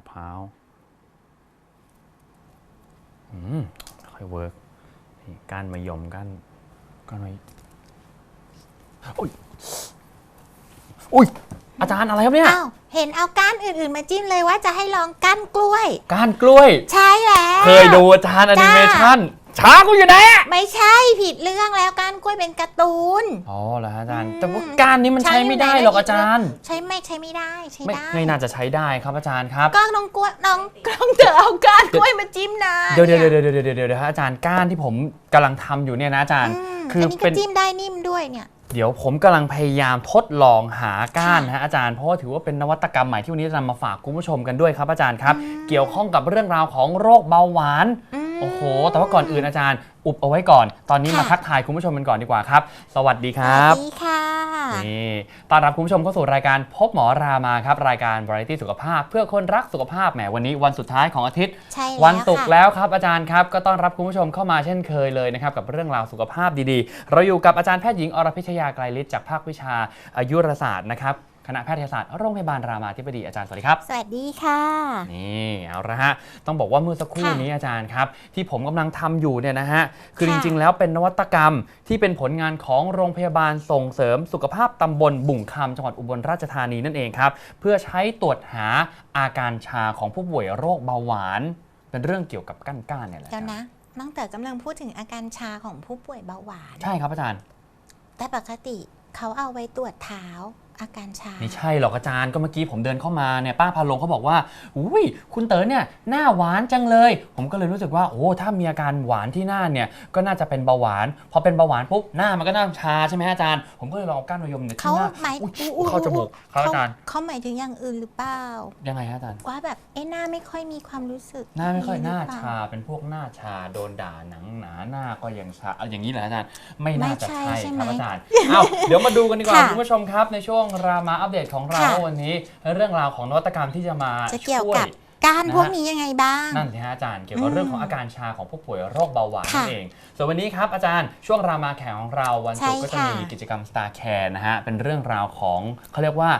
ะพร้าวอืมค่อยเวิร์กนี่ก้านมะยมก้านก้านไว้อุ้ยอุ้ยอาจารย์อะไรครับเนี่ยเห็นเอาก้านอื่นๆมาจิ้มเลยว่าจะให้ลองก้านกล้วย ก้านกล้วย ใช่แล้ว เคยดูอาจารย์แอนิเมชั่น ช้ากูอยู่ไหนอะไม่ใช่ผิดเรื่องแล้วก้านกล้วยเป็นการ์ตูน อ๋อเหรอฮะอาจารย์อืมแต่ว่าก้านนี้มันใช้ใช้ไม่ได้หรอกอาจารย์ ใช้ไม่ใช้ไม่ได้ใช้ไม่ได้ไม่น่าจะใช้ได้ครับอาจารย์ครับ ก็น้องกล้วยน้องน้องเธอเอาก้านกล้วยมาจิ้มนะเดี๋ยวเดี๋ยวเดี๋ยวเดี๋ยวเดี๋ยวเดี๋ยวเดี๋ยวฮะอาจารย์ก้านที่ผมกำลังทำอยู่เนี่ยนะอาจารย์มคืออันนี้เป็ก็น จิ้มได้นิ่มด้วยเนี่ย เดี๋ยวผมกำลังพยายามทดลองหาก้านค่ะนะฮะอาจารย์ เพราะว่าถือว่าเป็นนวัตกรรมใหม่ที่วันนี้จะนำมาฝากคุณผู้ชมกันด้วยครับอาจารย์ครับ เกี่ยวข้องกับเรื่องราวของโรคเบาหวานม โอ้โห แต่ว่าก่อนอื่นอาจารย์ อุบเอาไว้ก่อน ตอนนี้ค่ะมาทักทายคุณผู้ชมกันก่อนดีกว่าครับ สวัสดีคสรัวับสดีค่ะ นี่ต้อนรับคุณผู้ชมเข้าสู่รายการพบหมอรามาครับ รายการวาไรตี้สุขภาพ เพื่อคนรักสุขภาพ แหม วันนี้วันสุดท้ายของอาทิตย์ ใช่แล้ววันศุกร์ค่ะแล้วครับอาจารย์ครับ ก็ต้อนรับคุณผู้ชมเข้ามาเช่นเคยเลยนะครับกับเรื่องราวสุขภาพดีๆ เราอยู่กับอาจารย์แพทย์หญิงอรพิชยาไกรฤทธิ์จากภาควิชาอายุรศาสตร์นะครับค ณะแพทยศาสตร์โรงพยาบาลรามาธิบดีอาจารย์สวัสดีครับ สวัสดีค่ะ นี่เอาละฮะต้องบอกว่าเมื่อสักครู่ค่ะนี้อาจารย์ครับ ที่ผมกำลังทำอยู่เนี่ยนะฮะคือจค่ะริง ๆ แล้วเป็นนวัตกรรมที่เป็นผลงานของโรงพยาบาลส่งเสริมสุขภาพตำบลบุ่งคำจังหวัดอุบลราชธานีนั่นเองครับเพื่อใช้ตรวจหาอาการชาของผู้ป่วยโรคเบาหวาน เป็นเรื่องเกี่ยวกับก้านก้านๆเนี่ยแหละเดี๋ยวนะน้องเต๋อกำลังพูดถึงอาการชาของผู้ป่วยเบาหวาน ใช่ครับอาจารย์ แต่ปกติเขาเอาไว้ตรวจเท้า อาการชา ไม่ใช่หรอกอาจารย์ก็เมื่อกี้ผมเดินเข้ามาเนี่ยป้าพาลงเขาบอกว่าอุ้ยคุณเต๋อเนี่ยหน้าหวานจังเลย ผมก็เลยรู้สึกว่าโอ้ถ้ามีอาการหวานที่หน้าเนี่ยก็น่าจะเป็นเบาหวาน พอเป็นเบาหวานปุ๊บหน้ามันก็น่าชาใช่ไหมฮะอาจารย์ผมก็เลยลองเอาก้านมะยมเนี่ยที่เขาหน้าหมายอุ๊ยอุ๊ยเข้าจมูกครับอาจารย์เขาหมายถึงอย่างอื่นหรือเปล่ายังไงฮะอาจารย์ ว่าแบบเอ้หน้าไม่ค่อยมีความรู้สึกหน้าไม่ค่อยหน้ารืเปล่ชาเป็นพวกหน้าชาโดนด่าหนังหนาหน้าก็ยังชาเอาอย่างนี้เหรออาจารย์ไม่น่าจะไม่ใช่ใช่ใช่คไหมรับอาจารย์เอาเดี๋ยวมาดูกันดีกว่าค่ะคุณผู้ชมครับในช่วงรามาอัปเดตของเราค่ะ วันนี้ เรื่องราวของนวัตกรรมที่จะมาจะเกี่ยวช่วยกับการนะฮะพวกนี้ยังไงบ้าง นั่นสิฮะอาจารย์เกี่ยวกับอืมเรื่องของอาการชาของผู้ป่วยโรคเบาหวานค่ะนั่นเอง ส่วนวันนี้ครับอาจารย์ช่วงรามาแขกของเราวันศุกร์ใช่ก็จะค่ะมีกิจกรรม Star Care นะฮะเป็นเรื่องราวของเขาเรียกว่า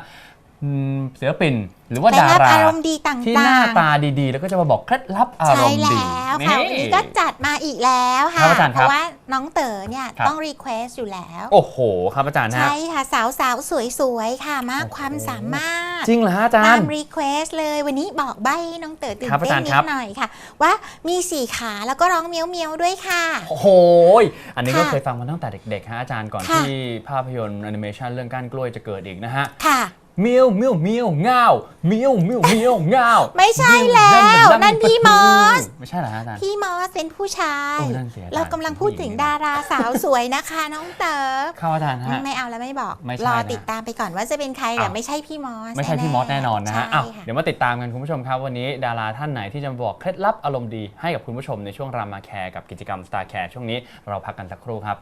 อืมศิลปิน หรือว่าได้ดารับราอารมณ์ดีต่างๆ ที่หน้าตาดีๆ แล้วก็จะมาบอกเคล็ดลับอารใช่มณ์ดี แล้วค่ะวันนี้ก็จัดมาอีกแล้วค่ะครับอาจารย์เพครับ ราะว่า น้องเต๋อเนี่ยครับ ต้องรีเควสอยู่แล้ว โอ้โห ครับอาจารย์ฮะ ใช่ค่ะ สาวสาวสวยสวยๆค่ะ มากโอ้โห ความสามารถจริงเหรอฮะอาจาตารมย์ รีเควสเลยวันนี้บอกใบ้ให้น้องเต๋อตื่นครับอาเต้จานรย์นิครัดบ หน่อยค่ะ ว่ามีสี่ขาแล้วก็ร้องเมียวเมียวๆด้วยค่ะ โอ้โหอันนี้ก็ค่ะเคยฟังมาตั้งแต่เด็กๆฮะอาจารย์ก่อนค่ะ ที่ภาพยนตร์แอนิเมชันเรื่องก้านกล้วยจะเกิดอีกนะฮะ ค่ะ เมียวเมียวเมียวเงาเมียวเมียวเมียวเงาไม่ใช่แล้ว นั่นพี่มอส ไม่ใช่เหรอฮะอาจารย์ พี่มอสเป็นผู้ชาย โอ้นั่นสิอาจารย์ เรากำลังพูดถึงดาราสาวสวยนะคะ น้องเต๋อเข้าอาจารย์ฮะ ไม่เอาแล้วไม่บอก ไม่ใช่รอนะติดตามไปก่อนว่าจะเป็นใครแต่อ้าวไม่ใช่พี่มอสไม่ใช่พี่มอสแน่นอนนะฮะใช่อ้าวค่ะเดี๋ยวมาติดตามกันคุณผู้ชมครับ วันนี้ดาราท่านไหนที่จะมาบอกเคล็ดลับอารมณ์ดีให้กับคุณผู้ชมในช่วงรามาแคร์กับกิจกรรม Star Care ช่วงนี้เราพักกันสักครู่ครับ